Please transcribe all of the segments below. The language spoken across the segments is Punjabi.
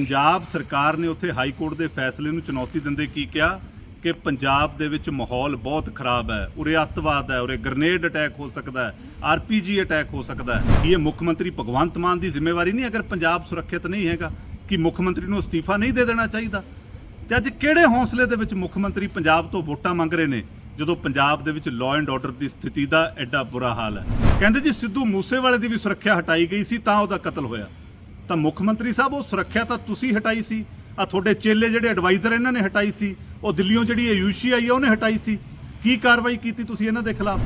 ਪੰਜਾਬ ਸਰਕਾਰ ਨੇ ਉੱਥੇ ਹਾਈ ਕੋਰਟ ਦੇ ਫੈਸਲੇ ਨੂੰ ਚੁਣੌਤੀ ਦਿੰਦੇ ਕੀ ਕਿਹਾ? ਕਿ ਪੰਜਾਬ ਦੇ ਵਿੱਚ ਮਾਹੌਲ ਬਹੁਤ ਖਰਾਬ ਹੈ, ਉਰੇ ਅੱਤਵਾਦ ਹੈ, ਉਰੇ ਗ੍ਰਨੇਡ ਅਟੈਕ ਹੋ ਸਕਦਾ ਹੈ ਆਰਪੀਜੀ ਅਟੈਕ ਹੋ ਸਕਦਾ ਹੈ। ਕੀ ਇਹ ਮੁੱਖ ਮੰਤਰੀ ਭਗਵੰਤ ਮਾਨ ਦੀ ਜ਼ਿੰਮੇਵਾਰੀ ਨਹੀਂ ਅਗਰ ਪੰਜਾਬ ਸੁਰੱਖਿਅਤ ਨਹੀਂ ਹੈਗਾ, ਕਿ ਮੁੱਖ ਮੰਤਰੀ ਨੂੰ ਅਸਤੀਫਾ ਨਹੀਂ ਦੇ ਦੇਣਾ ਚਾਹੀਦਾ? ਤੇ ਅੱਜ ਕਿਹੜੇ ਹੌਸਲੇ ਦੇ ਵਿੱਚ ਮੁੱਖ ਮੰਤਰੀ ਪੰਜਾਬ ਤੋਂ ਵੋਟਾਂ ਮੰਗ ਰਹੇ ਨੇ, ਜਦੋਂ ਪੰਜਾਬ ਦੇ ਵਿੱਚ ਲਾਅ ਐਂਡ ਆਰਡਰ ਦੀ ਸਥਿਤੀ ਦਾ ਐਡਾ ਬੁਰਾ ਹਾਲ ਹੈ? ਕਹਿੰਦੇ ਜੀ ਸਿੱਧੂ ਮੂਸੇਵਾਲੇ ਦੀ ਵੀ ਸੁਰੱਖਿਆ ਹਟਾਈ ਗਈ ਸੀ, ਤਾਂ ਉਹਦਾ ਕਤਲ ਹੋਇਆ। ਤਾਂ ਮੁੱਖ ਮੰਤਰੀ ਸਾਹਿਬ, ਉਹ ਸੁਰੱਖਿਆ ਤਾਂ ਤੁਸੀਂ ਹਟਾਈ ਸੀ। ਆ ਤੁਹਾਡੇ ਚੇਲੇ ਜਿਹੜੇ ਐਡਵਾਈਜ਼ਰ ਇਹਨਾਂ ਨੇ ਹਟਾਈ ਸੀ, ਉਹ ਦਿੱਲੀੋਂ ਜਿਹੜੀ ਯੂਸ਼ੀ ਆਈ ਆ, ਉਹਨੇ ਹਟਾਈ ਸੀ। ਕੀ ਕਾਰਵਾਈ ਕੀਤੀ ਤੁਸੀਂ ਇਹਨਾਂ ਦੇ ਖਿਲਾਫ?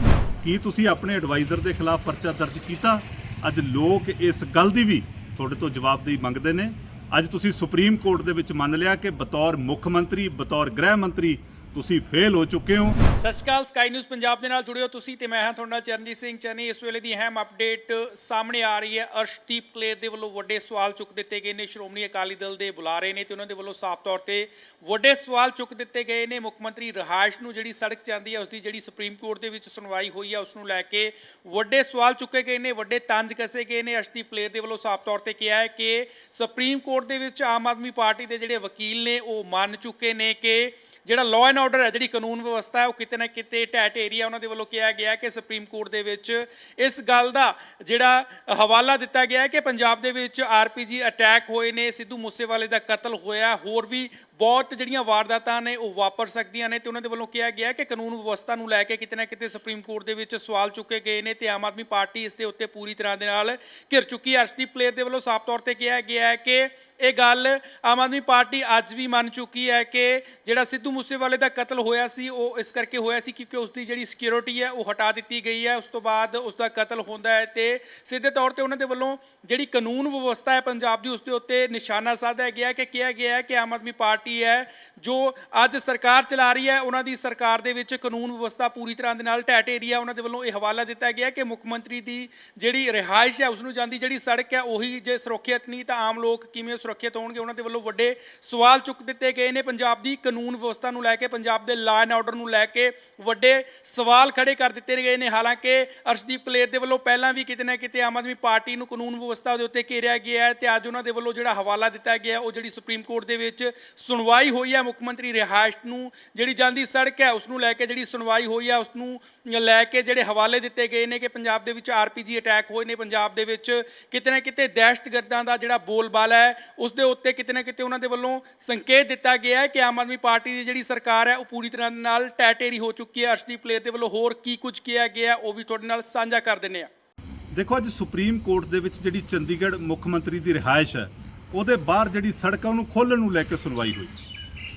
ਕੀ ਤੁਸੀਂ ਆਪਣੇ ਐਡਵਾਈਜ਼ਰ ਦੇ ਖਿਲਾਫ ਪਰਚਾ ਦਰਜ ਕੀਤਾ? ਅੱਜ ਲੋਕ ਇਸ ਗੱਲ ਦੀ ਵੀ ਤੁਹਾਡੇ ਤੋਂ ਜਵਾਬਦੇਹੀ ਮੰਗਦੇ ਨੇ। ਅੱਜ ਤੁਸੀਂ ਸੁਪਰੀਮ ਕੋਰਟ ਦੇ ਵਿੱਚ ਮੰਨ ਲਿਆ ਕਿ ਬਤੌਰ ਮੁੱਖ ਮੰਤਰੀ, ਬਤੌਰ ਗ੍ਰਹਿ ਮੰਤਰੀ ਤੁਸੀਂ ਫੇਲ ਹੋ ਚੁੱਕੇ ਹੋ। ਸਤਿ ਸ਼੍ਰੀ ਅਕਾਲ, ਸਕਾਈ ਨਿਊਜ਼ ਪੰਜਾਬ ਦੇ ਨਾਲ ਜੁੜੇ ਹੋ ਤੁਸੀਂ ਤੇ ਮੈਂ ਹਾਂ ਤੁਹਾਡਾ ਨਾਲ ਚਰਨਜੀਤ ਸਿੰਘ ਚੰਨੀ। ਇਸ ਵੇਲੇ ਦੀ ਅਹਿਮ ਅਪਡੇਟ ਸਾਹਮਣੇ ਆ ਰਹੀ ਹੈ। ਅਰਸ਼ਦੀਪ ਕਲੇਰ ਦੇ ਵੱਲੋਂ ਵੱਡੇ ਸਵਾਲ ਚੁੱਕ ਦਿੱਤੇ ਗਏ ਨੇ। ਸ਼੍ਰੋਮਣੀ ਅਕਾਲੀ ਦਲ ਦੇ ਬੁਲਾਰੇ ਨੇ ਤੇ ਉਹਨਾਂ ਦੇ ਵੱਲੋਂ ਸਾਫ਼ ਤੌਰ ਤੇ ਵੱਡੇ ਸਵਾਲ ਚੁੱਕ ਦਿੱਤੇ ਗਏ ਨੇ। ਮੁੱਖ ਮੰਤਰੀ ਰਿਹਾਇਸ਼ ਨੂੰ ਜਿਹੜੀ ਸੜਕ ਜਾਂਦੀ ਹੈ ਉਸ ਦੀ ਜਿਹੜੀ ਸੁਪਰੀਮ ਕੋਰਟ ਦੇ ਵਿੱਚ ਸੁਣਵਾਈ ਹੋਈ ਹੈ ਉਸ ਨੂੰ ਲੈ ਕੇ ਵੱਡੇ ਸਵਾਲ ਚੁੱਕੇ ਗਏ ਨੇ, ਵੱਡੇ ਤੰਜ ਕਸੇ ਗਏ ਨੇ। ਅਰਸ਼ਦੀਪ ਕਲੇਰ ਦੇ ਵੱਲੋਂ ਸਾਫ਼ ਤੌਰ ਤੇ ਕਿਹਾ ਹੈ ਕਿ ਸੁਪਰੀਮ ਕੋਰਟ ਦੇ ਵਿੱਚ ਆਮ ਆਦਮੀ ਪਾਰਟੀ ਦੇ ਜਿਹੜੇ ਵਕੀਲ ਨੇ, ਉਹ ਮੰਨ ਚੁੱਕੇ ਨੇ ਕਿ ਜਿਹੜਾ ਲਾਅ ਐਂਡ ਆਰਡਰ ਹੈ, ਜਿਹੜੀ ਕਾਨੂੰਨ ਵਿਵਸਥਾ ਹੈ, ਉਹ ਕਿਤੇ ਨਾ ਕਿਤੇ ਢਹਿ ਢੇਰੀ ਹੈ ਉਹਨਾਂ ਦੇ ਵੱਲੋਂ ਕਿਹਾ ਗਿਆ ਕਿ ਸੁਪਰੀਮ ਕੋਰਟ ਦੇ ਵਿੱਚ ਇਸ ਗੱਲ ਦਾ ਜਿਹੜਾ ਹਵਾਲਾ ਦਿੱਤਾ ਗਿਆ ਹੈ ਕਿ ਪੰਜਾਬ ਦੇ ਵਿੱਚ ਆਰਪੀਜੀ ਅਟੈਕ ਹੋਏ ਨੇ, ਸਿੱਧੂ ਮੂਸੇਵਾਲੇ ਦਾ ਕਤਲ ਹੋਇਆ, ਹੋਰ ਵੀ ਬਹੁਤ ਜਿਹੜੀਆਂ ਵਾਰਦਾਤਾਂ ਨੇ, ਉਹ ਵਾਪਰ ਸਕਦੀਆਂ ਨੇ ਤੇ ਉਹਨਾਂ ਦੇ ਵੱਲੋਂ ਕਿਹਾ ਗਿਆ ਕਿ ਕਾਨੂੰਨ ਵਿਵਸਥਾ ਨੂੰ ਲੈ ਕੇ ਕਿਤੇ ਨਾ ਕਿਤੇ ਸੁਪਰੀਮ ਕੋਰਟ ਦੇ ਵਿੱਚ ਸਵਾਲ ਚੁੱਕੇ ਗਏ ਨੇ ਤੇ ਆਮ ਆਦਮੀ ਪਾਰਟੀ ਇਸ ਦੇ ਉੱਤੇ ਪੂਰੀ ਤਰ੍ਹਾਂ ਦੇ ਨਾਲ ਘਿਰ ਚੁੱਕੀ ਹੈ। ਅਰਸ਼ਦੀਪ ਪਲੇਅਰ ਦੇ ਵੱਲੋਂ ਸਾਫ਼ ਤੌਰ ਤੇ ਕਿਹਾ ਗਿਆ ਹੈ ਕਿ ਇਹ ਗੱਲ ਆਮ ਆਦਮੀ ਪਾਰਟੀ ਅੱਜ ਵੀ ਮੰਨ ਚੁੱਕੀ ਹੈ ਕਿ ਜਿਹੜਾ ਸਿੱਧੂ ਮੂਸੇਵਾਲੇ ਦਾ ਕਤਲ ਹੋਇਆ ਸੀ, ਉਹ ਇਸ ਕਰਕੇ ਹੋਇਆ ਸੀ ਕਿਉਂਕਿ ਉਸ ਦੀ ਜਿਹੜੀ ਸਿਕਿਉਰਿਟੀ ਹੈ, ਉਹ ਹਟਾ ਦਿੱਤੀ ਗਈ ਹੈ। ਉਸ ਤੋਂ ਬਾਅਦ ਉਸ ਦਾ ਕਤਲ ਹੁੰਦਾ ਹੈ ਤੇ ਸਿੱਧੇ ਤੌਰ ਤੇ ਉਹਨਾਂ ਦੇ ਵੱਲੋਂ ਜਿਹੜੀ ਕਾਨੂੰਨ ਵਿਵਸਥਾ ਹੈ ਪੰਜਾਬ ਦੀ ਉਸ ਦੇ ਉੱਤੇ ਨਿਸ਼ਾਨਾ ਸਾਧਿਆ ਗਿਆ ਕਿ ਕਿਹਾ ਗਿਆ ਹੈ ਕਿ ਆਮ ਆਦਮੀ ਪਾਰਟੀ ਹੈ, ਜੋ ਅੱਜ ਸਰਕਾਰ ਚਲਾ ਰਹੀ ਹੈ, ਉਹਨਾਂ ਦੀ ਸਰਕਾਰ ਦੇ ਵਿੱਚ ਕਾਨੂੰਨ ਵਿਵਸਥਾ ਪੂਰੀ ਤਰ੍ਹਾਂ ਦੇ ਨਾਲ ਢਹਿ ਢੇਰੀ ਹੈ ਉਹਨਾਂ ਦੇ ਵੱਲੋਂ ਇਹ ਹਵਾਲਾ ਦਿੱਤਾ ਗਿਆ ਕਿ ਮੁੱਖ ਮੰਤਰੀ ਦੀ ਜਿਹੜੀ ਰਿਹਾਇਸ਼ ਹੈ ਉਸ ਨੂੰ ਜਾਂਦੀ ਜਿਹੜੀ ਸੜਕ ਹੈ, ਉਹੀ ਜੇ ਸੁਰੱਖਿਅਤ ਨਹੀਂ ਤਾਂ ਆਮ ਲੋਕ ਕਿਵੇਂ ਸੁਰੱਖਿਅਤ ਹੋਣਗੇ। ਉਹਨਾਂ ਦੇ ਵੱਲੋਂ ਵੱਡੇ ਸਵਾਲ ਚੁੱਕ ਦਿੱਤੇ ਗਏ ਨੇ। ਪੰਜਾਬ ਦੀ ਕਾਨੂੰਨ ਵਿਵਸਥਾ ਨੂੰ ਲੈ ਕੇ, ਪੰਜਾਬ ਦੇ ਲਾਅ ਐਂਡ ਆਰਡਰ ਨੂੰ ਲੈ ਕੇ ਵੱਡੇ ਸਵਾਲ ਖੜੇ ਕਰ ਦਿੱਤੇ ਗਏ ਨੇ। ਹਾਲਾਂਕਿ ਅਰਸ਼ਦੀਪ ਕਲੇਰ ਦੇ ਵੱਲੋਂ ਪਹਿਲਾਂ ਵੀ ਕਿਤੇ ਨਾ ਕਿਤੇ ਆਮ ਆਦਮੀ ਪਾਰਟੀ ਨੂੰ ਕਾਨੂੰਨ ਵਿਵਸਥਾ ਦੇ ਉੱਤੇ ਘੇਰਿਆ ਗਿਆ ਹੈ ਤੇ ਅੱਜ ਉਹਨਾਂ ਦੇ ਵੱਲੋਂ ਜਿਹੜਾ ਹਵਾਲਾ ਦਿੱਤਾ ਗਿਆ, ਉਹ ਜਿਹੜੀ ਸੁਪਰੀਮ ਕੋਰਟ ਦੇ ਵਿੱਚ ਸੁਣਵਾਈ ਹੋਈ ਹੈ। ਮੁੱਖ ਮੰਤਰੀ ਰਿਹਾਇਸ਼ ਨੂੰ ਜਿਹੜੀ ਜਾਂਦੀ ਸੜਕ ਹੈ, ਉਸ ਨੂੰ ਲੈ ਕੇ ਜਿਹੜੀ ਸੁਣਵਾਈ ਹੋਈ ਹੈ, ਉਸ ਨੂੰ ਲੈ ਕੇ ਜਿਹੜੇ ਹਵਾਲੇ ਦਿੱਤੇ ਗਏ ਨੇ ਕਿ ਪੰਜਾਬ ਦੇ ਵਿੱਚ ਆਰਪੀਜੀ ਅਟੈਕ ਹੋਏ ਨੇ। ਪੰਜਾਬ ਦੇ ਵਿੱਚ ਕਿਤੇ ਨਾ ਕਿਤੇ ਦਹਿਸ਼ਤਗਰਦਾਂ ਦਾ ਜਿਹੜਾ ਬੋਲਬਾਲਾ ਹੈ ਉਸ ਦੇ ਉੱਤੇ ਕਿਤੇ ਨਾ ਕਿਤੇ ਉਹਨਾਂ ਦੇ ਵੱਲੋਂ ਸੰਕੇਤ ਦਿੱਤਾ ਗਿਆ ਹੈ ਕਿ ਆਮ ਆਦਮੀ ਪਾਰਟੀ ਦੀ ਜਿਹੜੀ ਸਰਕਾਰ ਹੈ, ਉਹ ਪੂਰੀ ਤਰ੍ਹਾਂ ਦੇ ਨਾਲ ਟੈਟੇਰੀ ਹੋ ਚੁੱਕੀ ਹੈ। ਅਰਸ਼ਦੀਪ ਪਲੇਅਰ ਦੇ ਵੱਲੋਂ ਹੋਰ ਕੀ ਕੁਝ ਕਿਹਾ ਗਿਆ ਉਹ ਵੀ ਤੁਹਾਡੇ ਨਾਲ ਸਾਂਝਾ ਕਰ ਦਿੰਨੇ ਆ ਦੇਖੋ, ਅੱਜ ਸੁਪਰੀਮ ਕੋਰਟ ਦੇ ਵਿੱਚ ਜਿਹੜੀ ਚੰਡੀਗੜ੍ਹ ਮੁੱਖ ਮੰਤਰੀ ਦੀ ਰਿਹਾਇਸ਼ ਹੈ, ਉਹਦੇ ਬਾਹਰ ਜਿਹੜੀ ਸੜਕਾਂ ਆ ਉਹਨੂੰ ਖੋਲ੍ਹਣ ਨੂੰ ਲੈ ਕੇ ਸੁਣਵਾਈ ਹੋਈ।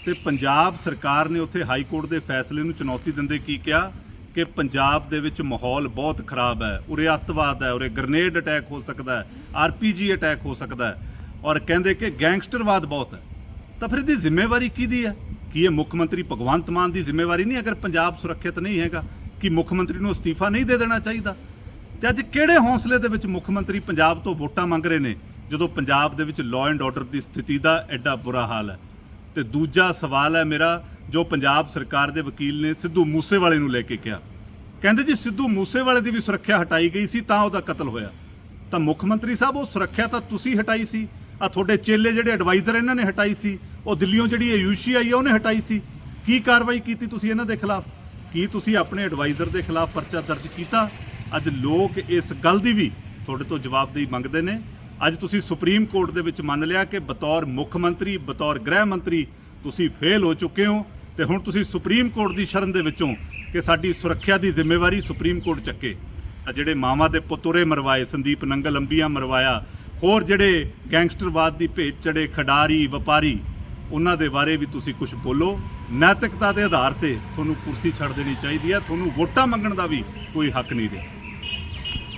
ਤੇ ਪੰਜਾਬ ਸਰਕਾਰ ਨੇ ਉੱਥੇ ਹਾਈ ਕੋਰਟ ਦੇ ਫੈਸਲੇ ਨੂੰ ਚੁਣੌਤੀ ਦਿੰਦੇ ਕੀ ਕਿਹਾ? ਕਿ ਪੰਜਾਬ ਦੇ ਵਿੱਚ ਮਾਹੌਲ ਬਹੁਤ ਖਰਾਬ ਹੈ, ਉਰੇ ਅੱਤਵਾਦ ਹੈ, ਉਰੇ ਗ੍ਰਨੇਡ ਅਟੈਕ ਹੋ ਸਕਦਾ ਹੈ ਆਰਪੀਜੀ ਅਟੈਕ ਹੋ ਸਕਦਾ ਹੈ। ਔਰ ਕਹਿੰਦੇ ਕਿ ਗੈਂਗਸਟਰਵਾਦ ਬਹੁਤ ਹੈ। ਤਾਂ ਫਿਰ ਇਹਦੀ ਜ਼ਿੰਮੇਵਾਰੀ ਕਿਹਦੀ ਹੈ? ਕੀ ਇਹ ਮੁੱਖ ਮੰਤਰੀ ਭਗਵੰਤ ਮਾਨ ਦੀ ਜ਼ਿੰਮੇਵਾਰੀ ਨਹੀਂ? ਅਗਰ ਪੰਜਾਬ ਸੁਰੱਖਿਅਤ ਨਹੀਂ ਹੈਗਾ, ਕਿ ਮੁੱਖ ਮੰਤਰੀ ਨੂੰ ਅਸਤੀਫਾ ਨਹੀਂ ਦੇ ਦੇਣਾ ਚਾਹੀਦਾ? ਤੇ ਅੱਜ ਕਿਹੜੇ ਹੌਸਲੇ ਦੇ ਵਿੱਚ ਮੁੱਖ ਮੰਤਰੀ ਪੰਜਾਬ ਤੋਂ ਵੋਟਾਂ ਮੰਗ ਰਹੇ ਨੇ, ਜਦੋਂ ਪੰਜਾਬ ਦੇ ਵਿੱਚ ਲਾਅ ਐਂਡ ਆਰਡਰ ਦੀ ਸਥਿਤੀ ਦਾ ਐਡਾ ਬੁਰਾ ਹਾਲ ਹੈ? ਤੇ ਦੂਜਾ ਸਵਾਲ ਹੈ ਮੇਰਾ, ਜੋ ਪੰਜਾਬ ਸਰਕਾਰ ਦੇ ਵਕੀਲ ਨੇ ਸਿੱਧੂ ਮੂਸੇਵਾਲੇ ਨੂੰ ਲੈ ਕੇ ਕਿਹਾ। ਕਹਿੰਦੇ ਜੀ ਸਿੱਧੂ ਮੂਸੇਵਾਲੇ ਦੀ ਵੀ ਸੁਰੱਖਿਆ ਹਟਾਈ ਗਈ ਸੀ, ਤਾਂ ਉਹਦਾ ਕਤਲ ਹੋਇਆ। ਤਾਂ ਮੁੱਖ ਮੰਤਰੀ ਸਾਹਿਬ, ਉਹ ਸੁਰੱਖਿਆ ਤਾਂ ਤੁਸੀਂ ਹਟਾਈ ਸੀ ਆ ਤੁਹਾਡੇ ਚੇਲੇ ਜਿਹੜੇ ਐਡਵਾਈਜ਼ਰ ਇਹਨਾਂ ਨੇ ਹਟਾਈ ਸੀ, ਉਹ ਦਿੱਲੀੋਂ ਜਿਹੜੀ ਯੂਸ਼ੀ ਆਈ ਆ, ਉਹਨੇ ਹਟਾਈ ਸੀ। ਕੀ ਕਾਰਵਾਈ ਕੀਤੀ ਤੁਸੀਂ ਇਹਨਾਂ ਦੇ ਖਿਲਾਫ? ਕੀ ਤੁਸੀਂ ਆਪਣੇ ਐਡਵਾਈਜ਼ਰ ਦੇ ਖਿਲਾਫ ਪਰਚਾ ਦਰਜ ਕੀਤਾ? ਅੱਜ ਲੋਕ ਇਸ ਗੱਲ ਦੀ ਵੀ ਤੁਹਾਡੇ ਤੋਂ ਜਵਾਬਦੇਹੀ ਮੰਗਦੇ ਨੇ। ਅੱਜ ਤੁਸੀਂ ਸੁਪਰੀਮ ਕੋਰਟ ਦੇ ਵਿੱਚ ਮੰਨ ਲਿਆ ਕਿ ਬਤੌਰ ਮੁੱਖ ਮੰਤਰੀ, ਬਤੌਰ ਗ੍ਰਹਿ ਮੰਤਰੀ ਤੁਸੀਂ ਫੇਲ ਹੋ ਚੁੱਕੇ ਹੋ ਤੇ ਹੁਣ ਤੁਸੀਂ ਸੁਪਰੀਮ ਕੋਰਟ ਦੀ ਸ਼ਰਨ ਦੇ ਵਿੱਚੋਂ ਕਿ ਸਾਡੀ ਸੁਰੱਖਿਆ ਦੀ ਜ਼ਿੰਮੇਵਾਰੀ ਸੁਪਰੀਮ ਕੋਰਟ ਚੱਕੇ। ਆ ਜਿਹੜੇ ਮਾਵਾਂ ਦੇ ਪੁੱਤਰੇ ਮਰਵਾਏ, ਸੰਦੀਪ ਨੰਗਲ ਅੰਬੀਆਂ ਮਰਵਾਇਆ ਹੋਰ ਜਿਹੜੇ ਗੈਂਗਸਟਰਵਾਦ ਦੀ ਭੇਟ, ਚੜੇ ਖਿਡਾਰੀ, ਵਪਾਰੀ, ਉਹਨਾਂ ਦੇ ਬਾਰੇ ਵੀ ਤੁਸੀਂ ਕੁਝ ਬੋਲੋ। ਨੈਤਿਕਤਾ ਦੇ ਆਧਾਰ ਤੇ ਤੁਹਾਨੂੰ ਕੁਰਸੀ ਛੱਡ ਦੇਣੀ ਚਾਹੀਦੀ ਹੈ, ਤੁਹਾਨੂੰ ਵੋਟਾਂ ਮੰਗਣ ਦਾ ਵੀ ਕੋਈ ਹੱਕ ਨਹੀਂ ਰਿਹਾ।